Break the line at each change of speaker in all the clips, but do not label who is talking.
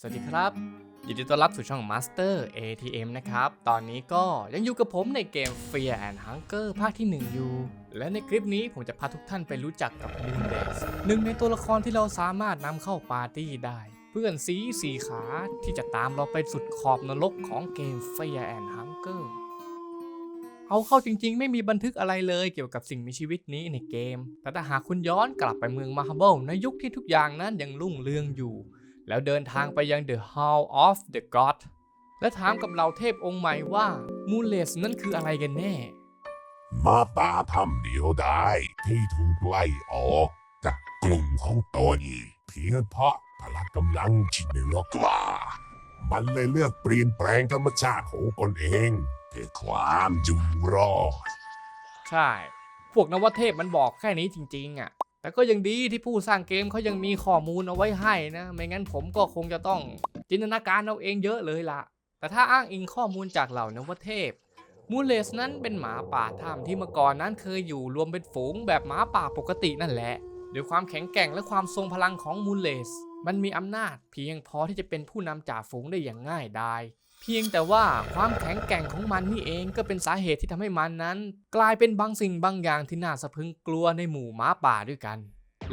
สวัสดีครับ ยินดีต้อนรับสู่ช่อง Master ATM นะครับ ตอนนี้ก็ยังอยู่กับผมในเกม Fear and Hunger ภาคที่ 1 อยู่ และในคลิปนี้ผมจะพาทุกท่านไปรู้จักกับ Moon d a y หนึ่งในตัวละครที่เราสามารถนำเข้าปาร์ตี้ได้ เพื่อนสีสีขาที่จะตามเราไปสุดขอบนรกของเกม Fear and Hunger เอาเข้าจริงๆ ไม่มีบันทึกอะไรเลยเกี่ยวกับสิ่งมีชีวิตนี้ในเกม แต่ถ้าหากคุณย้อนกลับไปเมืองมาฮาเบิลในยุคที่ทุกอย่างนั้นยังรุ่งเรืองอยู่ แล้วเดินทางไปยัง The Hall of the God และถามกับเหล่าเทพองค์ใหม่ว่ามูเลสนั่นคืออะไรกันแน่
มาป่าทำเดียวได้ ที่ถูกไล่ออกจากกลุ่มของตนเพียงเพราะพละกำลังที่เหนือกว่า มันเลยเลือกเปลี่ยนแปลงธรรมชาติของตนเองเพื่อความอยู่รอด
ใช่ พวกนวเทพมันบอกแค่นี้จริง ๆ อะ แต่ก็ยังดีที่ผู้สร้างเกมเขายังมีข้อมูลเอาไว้ให้นะ ไม่งั้นผมก็คงจะต้องจินตนาการเอาเองเยอะเลยล่ะ แต่ถ้าอ้างอิงข้อมูลจากเหล่านวเทพมูเลสนั้นเป็นหมาป่าถ้ำที่เมื่อก่อนนั้นเคยอยู่รวมเป็นฝูงแบบหมาป่าปกตินั่นแหละด้วยความแข็งแกร่งและความทรงพลังของมูเลส มันมีอำนาจเพียงพอที่จะเป็นผู้นำจ่าฝูงได้อย่างง่ายดาย เพียงแต่ว่าความแข็งแกร่งของมันนี่เองก็เป็นสาเหตุที่ทำให้มันนั้น กลายเป็นบางสิ่งบางอย่างที่น่าสะพึงกลัวในหมู่หม้าป่าด้วยกัน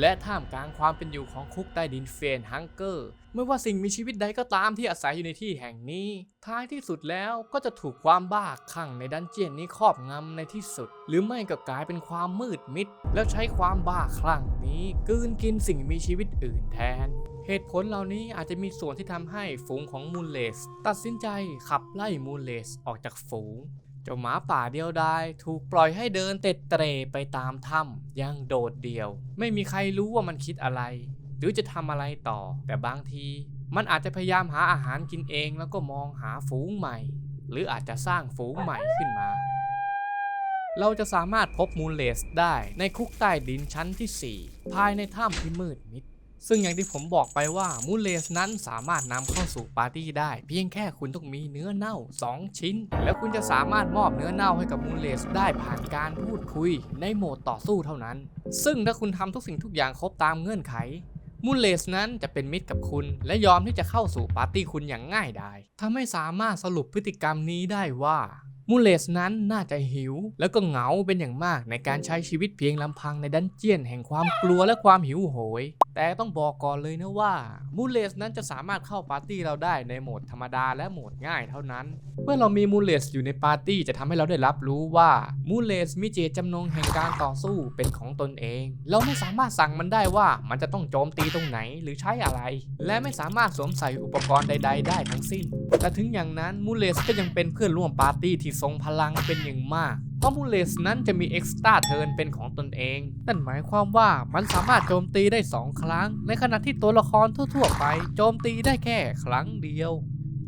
และท่ามกลางความเป็นอยู่ของคุกใต้ดินเฟนฮังเกอร์ไม่ว่าสิ่งมีชีวิตใดก็ตามที่อาศัยอยู่ในที่แห่งนี้ ท้ายที่สุดแล้วก็จะถูกความบ้าคลั่งในดันเจียนนี้ครอบงำในที่สุด หรือไม่ก็กลายเป็นความมืดมิด แล้วใช้ความบ้าคลั่งนี้กืนกินสิ่งมีชีวิตอื่นแทนเหตุผลเหล่านี้อาจจะมีส่วนที่ทำให้ฝูงของมูลเลส ตัดสินใจขับไล่มูลเลสออกจากฝูง เจ้าหมาป่าเดียวดายถูกปล่อยให้เดินเต็ดเตร่ไปตามถ้ำอยังโดดเดี่ยว ไม่มีใครรู้ว่ามันคิดอะไร หรือจะทำอะไรต่อ แต่บางทีมันอาจจะพยายามหาอาหารกินเองแล้วก็มองหาฝูงใหม่ หรืออาจจะสร้างฝูงใหม่ขึ้นมา เราจะสามารถพบมูลเลสได้ในคุกใต้ดินชั้นที่ 4 ภายในถ้ำที่มืดมิด ซึ่งอย่างที่ผมบอกไปว่ามูเลสนั้นสามารถนำเข้าสู่ปาร์ตี้ได้ เพียงแค่คุณต้องมีเนื้อเน่า 2 ชิ้น แล้วคุณจะสามารถมอบเนื้อเน่าให้กับมูเลสได้ผ่านการพูดคุยในโหมดต่อสู้เท่านั้น ซึ่งถ้าคุณทำทุกสิ่งทุกอย่างครบตามเงื่อนไขมูเลสนั้นจะเป็นมิตรกับคุณ และยอมที่จะเข้าสู่ปาร์ตี้คุณอย่างง่ายดายทำให้สามารถสรุปพฤติกรรมนี้ได้ว่ามูเลสนั้นน่าจะหิว แล้วก็เหงาเป็นอย่างมากในการใช้ชีวิตเพียงลำพังในดันเจียนแห่งความกลัวและความหิวโหย แต่ต้องบอกก่อนเลยนะว่ามูเลสนั้นจะสามารถเข้าปาร์ตี้เราได้ในโหมดธรรมดาและโหมดง่ายเท่านั้น เมื่อเรามีมูเลสอยู่ในปาร์ตี้จะทำให้เราได้รับรู้ว่ามูเลสมีเจตจำนงแห่งการต่อสู้เป็นของตนเอง เราไม่สามารถสั่งมันได้ว่ามันจะต้องโจมตีตรงไหนหรือใช้อะไร และไม่สามารถสวมใส่อุปกรณ์ใด ๆ ได้ทั้งสิ้น แต่ถึงอย่างนั้นมูเลสก็ยังเป็นเพื่อนร่วมปาร์ตี้ที่ทรงพลังเป็นอย่างมาก เพราะมูเลสนั้นจะมีเอ็กซ์ตร้าเทิร์นเป็นของตนเอง นั่นหมายความว่ามันสามารถโจมตีได้ 2 ครั้ง ในขณะที่ตัวละครทั่วๆไป โจมตีได้แค่ครั้งเดียว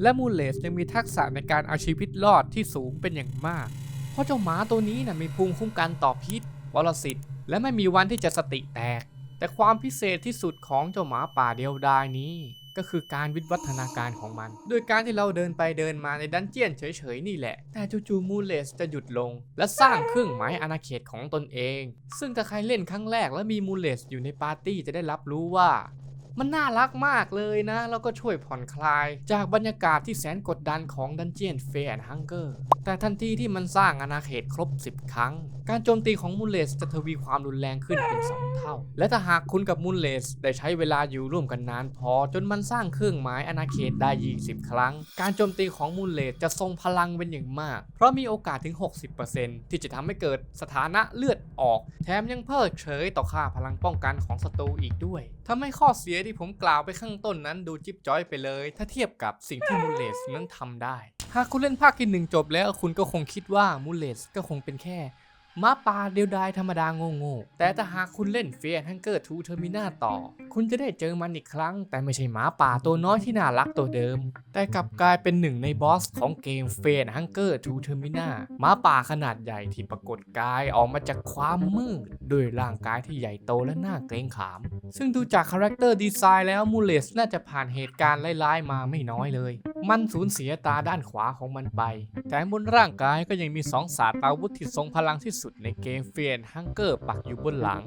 และมูเลสยังมีทักษะในการเอาชีวิตรอดที่สูงเป็นอย่างมาก เพราะเจ้าหมาตัวนี้นะมีภูมิคุ้มกันต่อพิษปรสิตและไม่มีวันที่จะสติแตก แต่ความพิเศษที่สุดของเจ้าหมาป่าเดียวดายนี้ ก็คือการวิวัฒนาการของมัน โดยการที่เราเดินไปเดินมาในดันเจียนเฉยๆนี่แหละ แต่จู่ๆมูเลสจะหยุดลง และสร้างเครื่องหมายอาณาเขตของตนเอง ซึ่งถ้าใครเล่นครั้งแรกและมีมูเลสอยู่ในปาร์ตี้จะได้รับรู้ว่า มันน่ารักมากเลยนะ แล้วก็ช่วยผ่อนคลาย จากบรรยากาศที่แสนกดดันของดันเจียนเฟร์ฮังเกอร์แต่ทันทีที่มันสร้างอาณาเขตครบ 10 ครั้ง การโจมตีของมูลเลสจะทวีความรุนแรงขึ้นเป็น 2 เท่า และถ้าหากคุณกับมูลเลสได้ใช้เวลาอยู่ร่วมกันนานพอ จนมันสร้างเครื่องหมายอาณาเขตได้ 20 ครั้ง การโจมตีของมูลเลสจะทรงพลังเป็นอย่างมาก เพราะมีโอกาสถึง 60%ที่จะทำให้เกิดสถานะเลือดออก แถมยังเพิกเฉยต่อค่าพลังป้องกันของศัตรูอีกด้วยทำให้ข้อเสียที่ผมกล่าวไปข้างต้นนั้นดูจิ๊บจ้อยไปเลย ถ้าเทียบกับสิ่งที่มูเลสนั้นทำได้ หากคุณเล่นภาคที่หนึ่งจบแล้วคุณก็คงคิดว่ามูเลสก็คงเป็นแค่ ม้าป่าเดียวดายธรรมดาโง่ๆแต่ถ้าหากคุณเล่นเฟียร์ฮังเกอร์ทูเทอร์มินาต่อ คุณจะได้เจอมันอีกครั้ง แต่ไม่ใช่หมาป่าตัวน้อยที่น่ารักตัวเดิม แต่กลับกลายเป็นหนึ่งในบอสของเกมเฟียร์ฮังเกอร์ทูเทอร์มินาหมาป่าขนาดใหญ่ที่ปรากฏกายออกมาจากความมืดด้วยร่างกายที่ใหญ่โตและน่าเกรงขาม ซึ่งดูจากคาแรคเตอร์ดีไซน์แล้วมูเลสน่าจะผ่านเหตุการณ์ร้ายๆมาไม่น้อยเลย มันสูญเสียตาด้านขวาของมันไป แต่บนร่างกายก็ยังมีสองสาตาวุธที่ทรงพลังที่สุดในเกมเฟียนฮังเกอร์ปักอยู่บนหลัง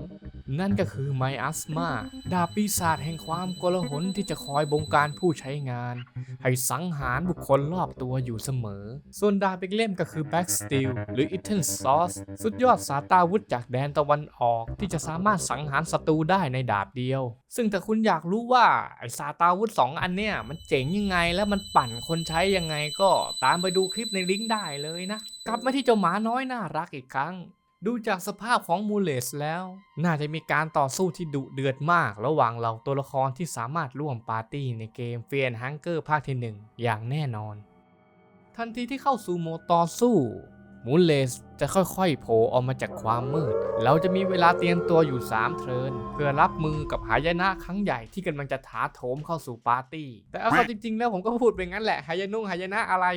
นั่นก็คือไมอัสมาดาบปีศาจแห่งความโกลาหลที่จะคอยบงการผู้ใช้งาน ให้สังหารบุคคลรอบตัวอยู่เสมอ ส่วนดาบอีกเล่มก็คือ Back Steel หรือ Ethan Sauce สุดยอดสาตาวุธจากแดนตะวันออก ที่จะสามารถสังหารศัตรูได้ในดาบเดียว ซึ่งถ้าคุณอยากรู้ว่าไอสาตาวุธสองอันเนี่ยมันเจ๋งยังไงและมันปั่นคนใช้ยังไงก็ตามไปดูคลิปในลิงก์ได้เลยนะ กลับมาที่เจ้าหมาน้อยน่ารักอีกครั้ง ดูจากสภาพของมูเลสแล้ว น่าจะมีการต่อสู้ที่ดุเดือดมาก ระหว่างเหล่าตัวละครที่สามารถร่วมปาร์ตี้ในเกมเฟียนฮังเกอร์ภาคที่ 1 อย่างแน่นอน ทันทีที่เข้าสู่โหมดต่อสู้มูเลสจะค่อยๆโผล่ออกมาจากความมืด เราจะมีเวลาเตรียมตัวอยู่ 3 เทิร์นเพื่อรับมือกับหายนะครั้งใหญ่ที่กำลังจะถาโถมเข้าสู่ปาร์ตี้ แต่เอาเข้าจริงๆ แล้วผมก็พูดไปงั้นแหละหายนุ่งหายนะอะไร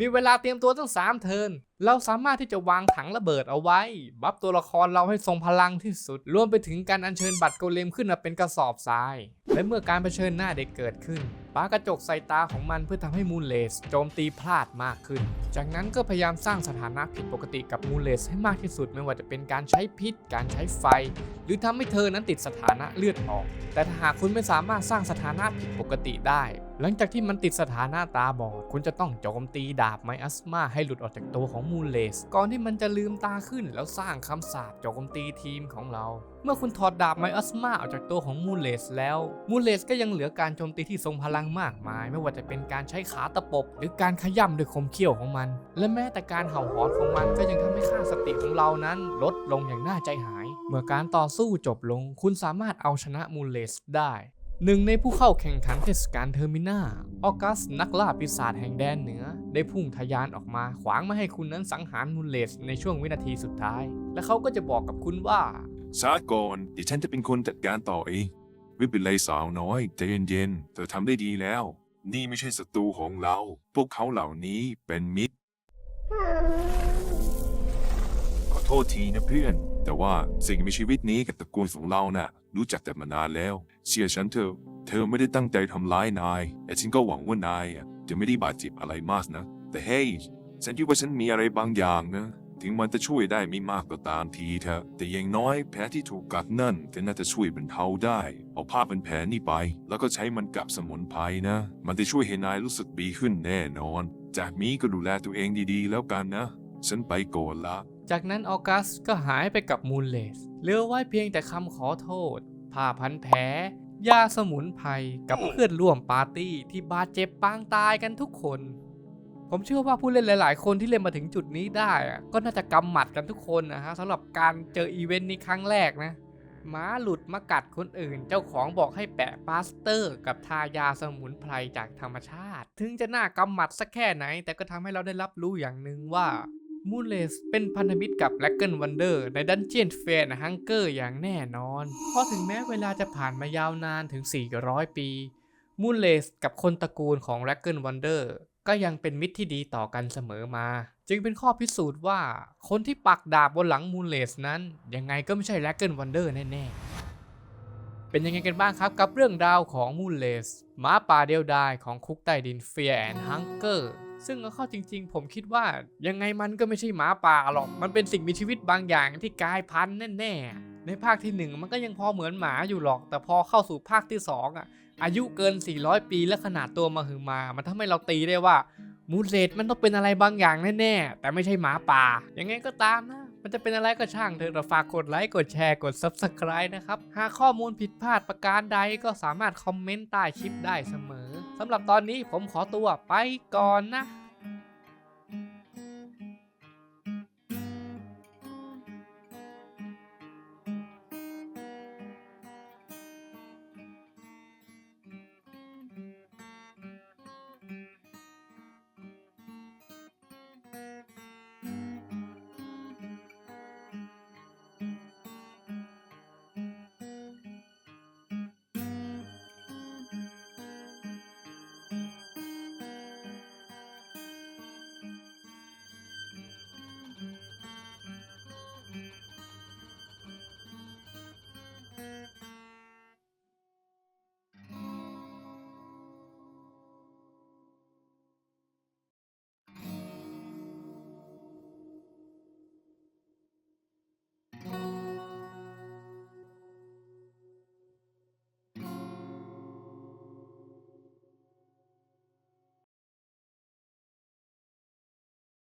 มีเวลาเตรียมตัวตั้ง 3 เทิร์น เราสามารถที่จะวางถังระเบิดเอาไว้ บัฟตัวละครเราให้ทรงพลังที่สุด รวมไปถึงการอัญเชิญบัตรโกเลมขึ้นมาเป็นกระสอบทราย และเมื่อการเผชิญหน้าเด็กเกิดขึ้นปากระจกใส่ตาของมันเพื่อทำให้มูลเลสโจมตีพลาดมากขึ้น จากนั้นก็พยายามสร้างสถานะผิดปกติกับมูลเลสให้มากที่สุดไม่ว่าจะเป็นการใช้พิษ การใช้ไฟ หรือทำให้เธอนั้นติดสถานะเลือดออก แต่ถ้าหากคุณไม่สามารถสร้างสถานะผิดปกติได้ หลังจากที่มันติดสถานะตาบอดคุณจะต้องโจมตีดาบไมอัสมาให้หลุดออกจากตัวของมูเลส ก่อนที่มันจะลืมตาขึ้นแล้วสร้างคำสาปโจมตีทีมของเรา เมื่อคุณถอดดาบไมอัสมาออกจากตัวของมูเลสแล้วมูเลสก็ยังเหลือการโจมตีที่ทรงพลังมากมาย ไม่ว่าจะเป็นการใช้ขาตะปบ หรือการขย่ำด้วยคมเขี้ยวของมัน และแม้แต่การเห่าหอนของมันก็ยังทำให้ค่าสติของเรานั้นลดลงอย่างน่าใจหาย เมื่อการต่อสู้จบลง คุณสามารถเอาชนะมูเลสได้ หนึ่งในผู้เข้าแข่งขันเทศกาลเทอร์มินาออกัสนักล่าปีศาจแห่งแดนเหนือ ได้พุ่งทะยานออกมาขวางไม่ให้คุณนั้นสังหารมูลเลสในช่วงวินาทีสุดท้าย และเขาก็จะบอกกับคุณว่า
ชาก่อนเดี๋ยวฉันจะเป็นคนจัดการต่อเองไม่เป็นไรสาวน้อยใจเย็นๆเธอทำได้ดีแล้ว นี่ไม่ใช่ศัตรูของเรา พวกเขาเหล่านี้เป็นมิตร ขอโทษทีนะเพื่อน แต่ว่าสิ่งมีชีวิตนี้กับตระกูลของเราน่ะรู้จักแต่มานานแล้ว เชื่อฉันเถอะ เธอไม่ได้ตั้งใจทำร้ายนาย แต่ฉันก็หวังว่านายจะไม่ได้บาดเจ็บอะไรมากนะ แต่เฮ้ยฉันคิดว่าฉันมีอะไรบางอย่างนะถึงมันจะช่วยได้ไม่มากก็ตามทีเถอะ แต่อย่างน้อยแผลที่ถูกกัดนั่นก็น่าจะช่วยบรรเทาได้ เอาผ้าเป็นแผลนี่ไป แล้วก็ใช้มันกับสมุนไพรนะ มันจะช่วยให้นายรู้สึกดีขึ้นแน่นอน จากนี้ก็ดูแลตัวเองดีๆ แล้วกันนะ ฉันไปก่อนละ
จากนั้นออกัสก็หายไปกับมูลเลสเหลือไว้เพียงแต่คำขอโทษ ผ้าพันแผลยาสมุนไพรกับเพื่อนร่วมปาร์ตี้ที่บาดเจ็บปางตายกันทุกคน ผมเชื่อว่าผู้เล่นหลาย ๆ คนที่เล่นมาถึงจุดนี้ได้ ก็น่าจะกำหมัดกันทุกคนนะฮะสำหรับการเจออีเวนต์นี้ครั้งแรกนะหม้าหลุดมากัดคนอื่น เจ้าของบอกให้แปะปาสเตอร์ กับทายาสมุนไพรจากธรรมชาติ ถึงจะน่ากำหมัดสักแค่ไหน แต่ก็ทำให้เราได้รับรู้อย่างหนึ่งว่า มูเลสเป็นพันธมิตรกับแลกเกิลวันเดอร์ในดันเจียนเฟนฮังเกอร์อย่างแน่นอน เพราะถึงแม้เวลาจะผ่านมายาวนานถึง 400 ปี มูเลสกับคนตระกูลของแลกเกิลวันเดอร์ก็ยังเป็นมิตรที่ดีต่อกันเสมอมา จึงเป็นข้อพิสูจน์ว่าคนที่ปักดาบบนหลังมูเลสนั้น ยังไงก็ไม่ใช่แลกเกิลวันเดอร์แน่ๆ เป็นยังไงกันบ้างครับกับเรื่องราวของมูเลสหมาป่าเดียวดายของคุกใต้ดินเฟียแอนฮังเกอร์ ซึ่งเข้าจริง ๆ ผมคิดว่ายังไงมันก็ไม่ใช่หมาป่าหรอก มันเป็นสิ่งมีชีวิตบางอย่างที่กลายพันธุ์แน่ๆ ในภาคที่หนึ่งมันก็ยังพอเหมือนหมาอยู่หรอก แต่พอเข้าสู่ภาคที่สองอะ อายุเกิน 400 ปีและขนาดตัวมาหึงมา มันทำให้เราตีได้ว่ามูเลสมันต้องเป็นอะไรบางอย่างแน่ๆ แต่ไม่ใช่หมาป่า ยังไงก็ตามนะ มันจะเป็นอะไรก็ช่างเถอะแต่ฝากกดไลค์ กดแชร์ กด Subscribe นะครับ หากข้อมูลผิดพลาดประการใดก็สามารถคอมเมนต์ใต้คลิปได้เสมอ สำหรับตอนนี้ผมขอตัวไปก่อนนะ